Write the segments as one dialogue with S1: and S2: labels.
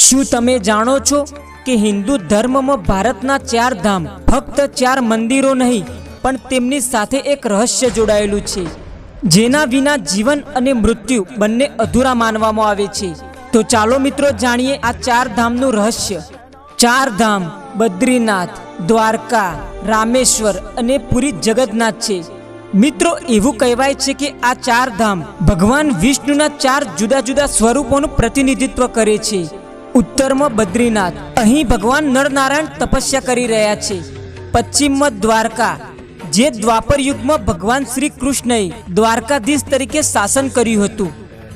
S1: શું તમે જાણો છો કે હિન્દુ ધર્મમાં ભારતના ચાર ધામ ફક્ત ચાર મંદિરો નહીં, પણ તેમની સાથે એક રહસ્ય જોડાયેલું છે, જેના વિના જીવન અને મૃત્યુ બંને અધૂરા માનવામાં આવે છે. તો ચાલો મિત્રો જાણીએ આ ચાર ધામનું રહસ્ય. ચાર ધામ બદ્રીનાથ, દ્વારકા, રામેશ્વર અને પુરી જગતનાથ છે. મિત્રો, એવું કહેવાય છે કે આ ચાર ધામ ભગવાન વિષ્ણુના ચાર જુદા જુદા સ્વરૂપોનું પ્રતિનિધિત્વ કરે છે. ઉત્તરમાં બદ્રીનાથ. અહીં ભગવાન નરનારાયણ તપસ્યા કરી રહ્યા છે. પશ્ચિમમાં દ્વારકા, જે દ્વાપર યુગમાં ભગવાન શ્રી કૃષ્ણએ દ્વારકાધીશ તરીકે શાસન કર્યું હતું.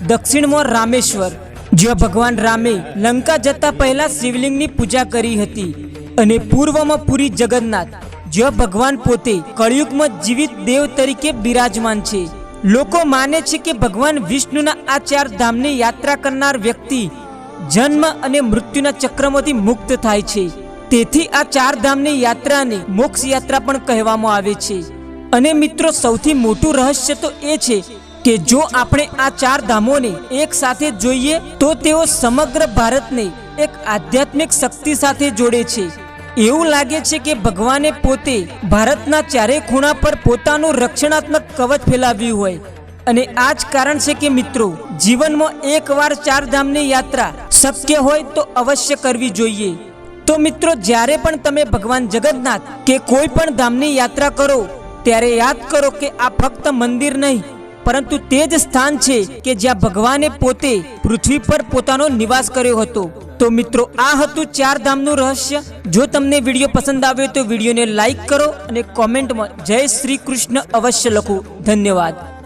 S1: દક્ષિણમાં રામેશ્વર, જ્યાં ભગવાન રામે લંકા જતા પહેલા શિવલિંગની પૂજા કરી હતી અને પૂર્વમાં પુરી જગન્નાથ, જ્યાં ભગવાન પોતે કળિયુગમાં જીવિત દેવ તરીકે બિરાજમાન છે. લોકો માને છે કે ભગવાન વિષ્ણુના આ ચાર ધામની યાત્રા કરનાર વ્યક્તિ જન્મ અને મૃત્યુના ચક્રમાંથી મુક્ત થાય છે. તેથી આ ચાર ધામની યાત્રાને મોક્ષ યાત્રા પણ કહેવામાં આવે છે. અને મિત્રો, સૌથી મોટું રહસ્ય તો એ છે કે જો આપણે આ ચાર ધામોને એક સાથે જોઈએ, તો તેઓ સમગ્ર ભારતને એક આધ્યાત્મિક શક્તિ સાથે જોડે છે. એવું લાગે છે કે ભગવાને પોતે ભારતના ચારેય ખૂણા પર પોતાનું રક્ષણાત્મક કવચ ફેલાવ્યું હોય. અને આ જ કારણ છે કે મિત્રો, જીવનમાં એકવાર ચાર ધામની યાત્રા શક્ય હોય તો અવશ્ય કરવી જોઈએ. તો મિત્રો, જ્યારે પણ તમે ભગવાન જગન્નાથ કે કોઈ પણ ધામની યાત્રા કરો, ત્યારે યાદ કરો કે આ ફક્ત મંદિર નહીં, પરંતુ તે જ સ્થાન છે કે જ્યાં ભગવાને પોતે પૃથ્વી પર પોતાનો નિવાસ કર્યો હતો. તો મિત્રો, આ હતું ચાર ધામનું રહસ્ય. જો તમને વીડિયો પસંદ આવ્યો તો વિડીયોને લાઈક કરો અને કોમેન્ટમાં જય શ્રી કૃષ્ણ અવશ્ય લખો. ધન્યવાદ.